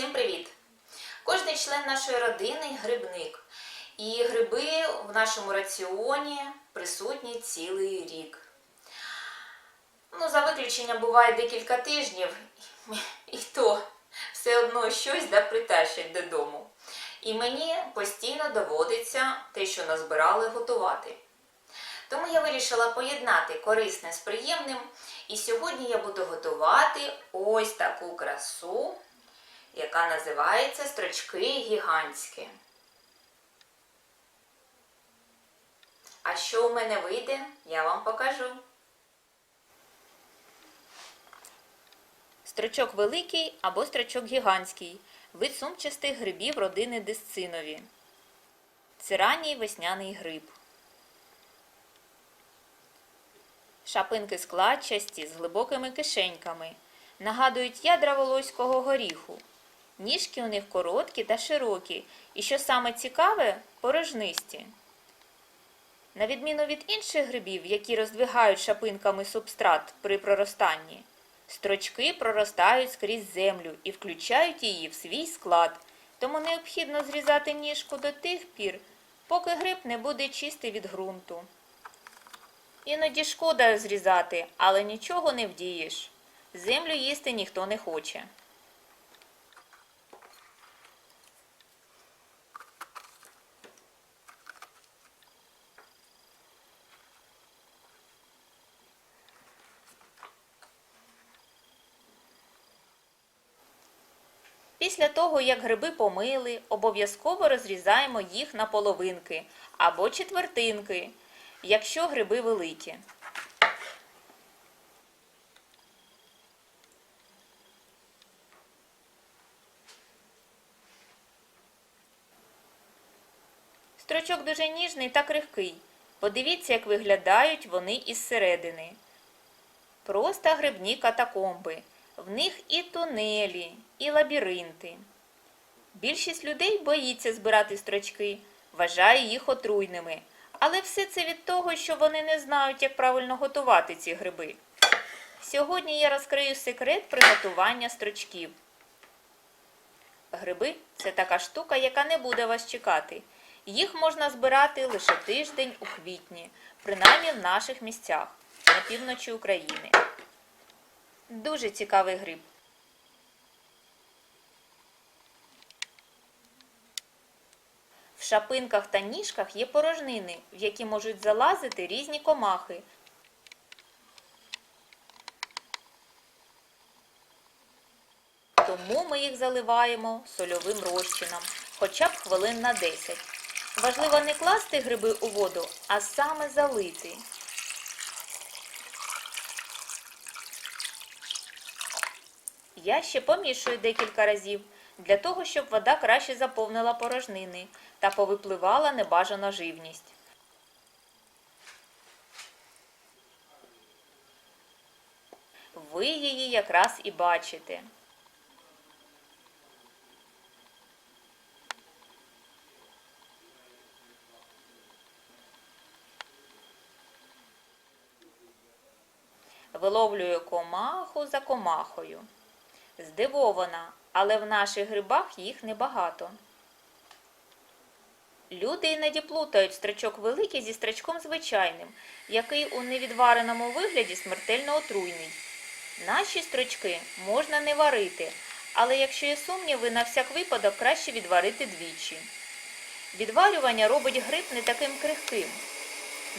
Всім привіт! Кожний член нашої родини грибник. І гриби в нашому раціоні присутні цілий рік. Ну, за виключенням буває декілька тижнів, і то все одно щось да притащать додому. І мені постійно доводиться те, що назбирали, готувати. Тому я вирішила поєднати корисне з приємним. І сьогодні я буду готувати ось таку красу, яка називається строчки гігантські. А що у мене вийде, я вам покажу. Строчок великий або строчок гігантський. Вид сумчастих грибів родини дисцинові. Це ранній весняний гриб. Шапинки складчасті з глибокими кишеньками. Нагадують ядра волоського горіху. Ніжки у них короткі та широкі, і що саме цікаве, порожнисті. На відміну від інших грибів, які роздвигають шапинками субстрат при проростанні, строчки проростають скрізь землю і включають її в свій склад, тому необхідно зрізати ніжку до тих пір, поки гриб не буде чистий від ґрунту. Іноді шкода зрізати, але нічого не вдієш. Землю їсти ніхто не хоче. Після того, як гриби помили, обов'язково розрізаємо їх на половинки або четвертинки, якщо гриби великі. Строчок дуже ніжний та крихкий. Подивіться, як виглядають вони із середини. Просто грибні катакомби. В них і тунелі, і лабіринти. Більшість людей боїться збирати строчки, вважає їх отруйними. Але все це від того, що вони не знають, як правильно готувати ці гриби. Сьогодні я розкрию секрет приготування строчків. Гриби це така штука, яка не буде вас чекати. Їх можна збирати лише тиждень у квітні, принаймні в наших місцях на півночі України. Дуже цікавий гриб. В шапинках та ніжках є порожнини, в які можуть залазити різні комахи. Тому ми їх заливаємо сольовим розчином, хоча б хвилин на 10. Важливо не класти гриби у воду, а саме залити. Я ще помішую декілька разів для того, щоб вода краще заповнила порожнини та повипливала небажана живність. Ви її якраз і бачите. Виловлюю комаху за комахою. Здивована, але в наших грибах їх небагато. Люди іноді плутають строчок великий зі строчком звичайним, який у невідвареному вигляді смертельно отруйний. Наші строчки можна не варити, але якщо є сумніви, на всяк випадок краще відварити двічі. Відварювання робить гриб не таким крихким.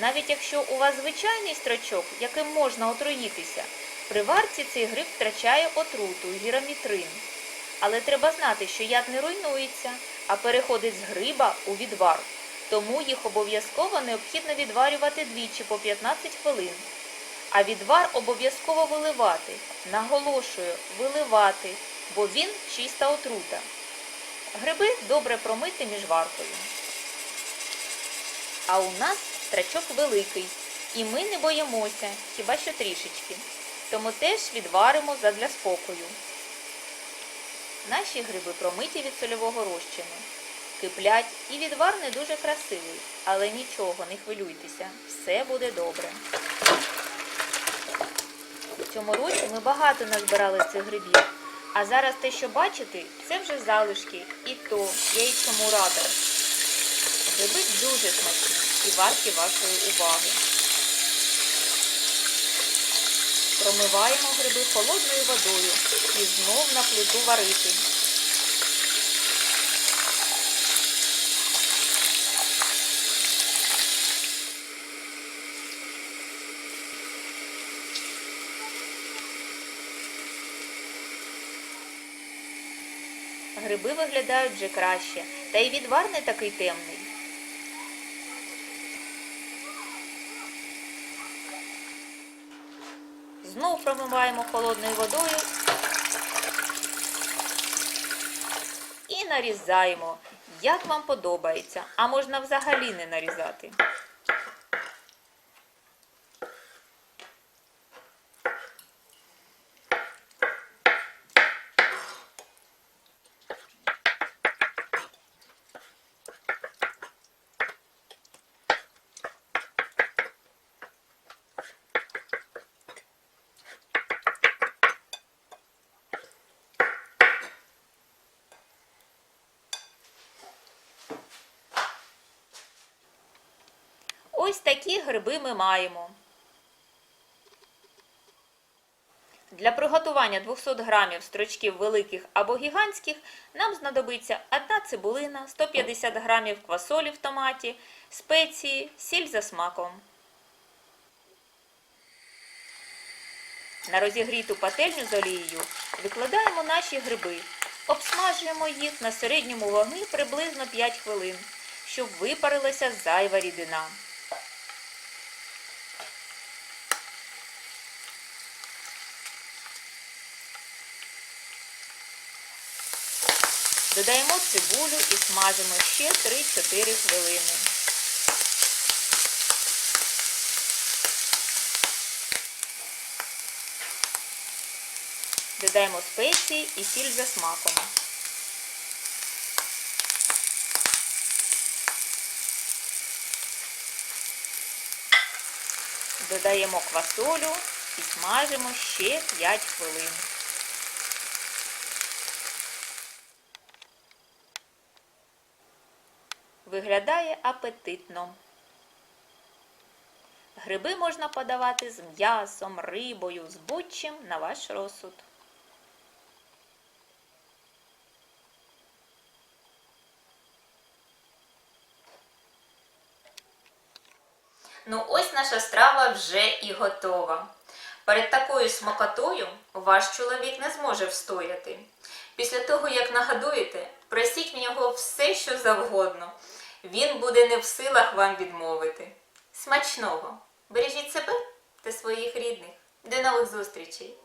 Навіть якщо у вас звичайний строчок, яким можна отруїтися, при варці цей гриб втрачає отруту гірамітрин. Але треба знати, що яд не руйнується, а переходить з гриба у відвар. Тому їх обов'язково необхідно відварювати двічі по 15 хвилин. А відвар обов'язково виливати. Наголошую, виливати, бо він чиста отрута. Гриби добре промити між варкою. А у нас страчок великий, і ми не боїмося, хіба що трішечки. Тому теж відваримо задля спокою. Наші гриби промиті від сольового розчину. Киплять і відвар не дуже красивий, але нічого, не хвилюйтеся, все буде добре. В цьому році ми багато назбирали цих грибів. А зараз те, що бачите, це вже залишки, і то я й цьому рада. Гриби дуже смачні і варті вашої уваги. Промиваємо гриби холодною водою і знов на плиту варити. Гриби виглядають вже краще, та й відвар не такий темний. Знов промиваємо холодною водою. І нарізаємо, як вам подобається, а можна взагалі не нарізати. Ось такі гриби ми маємо. Для приготування 200 грамів строчків великих або гігантських нам знадобиться одна цибулина, 150 грамів квасолі в томаті, спеції, сіль за смаком. На розігріту пательню з олією викладаємо наші гриби, обсмажуємо їх на середньому вогні приблизно 5 хвилин, щоб випарилася зайва рідина. Додаємо цибулю і смажимо ще 3-4 хвилини. Додаємо спеції і сіль за смаком. Додаємо квасолю і смажимо ще 5 хвилин. Виглядає апетитно. Гриби можна подавати з м'ясом, рибою, з будь-чим на ваш розсуд. Ну ось наша страва вже і готова. Перед такою смакотою ваш чоловік не зможе встояти. Після того, як нагадуєте, просіть в нього все, що завгодно. Він буде не в силах вам відмовити. Смачного! Бережіть себе та своїх рідних. До нових зустрічей!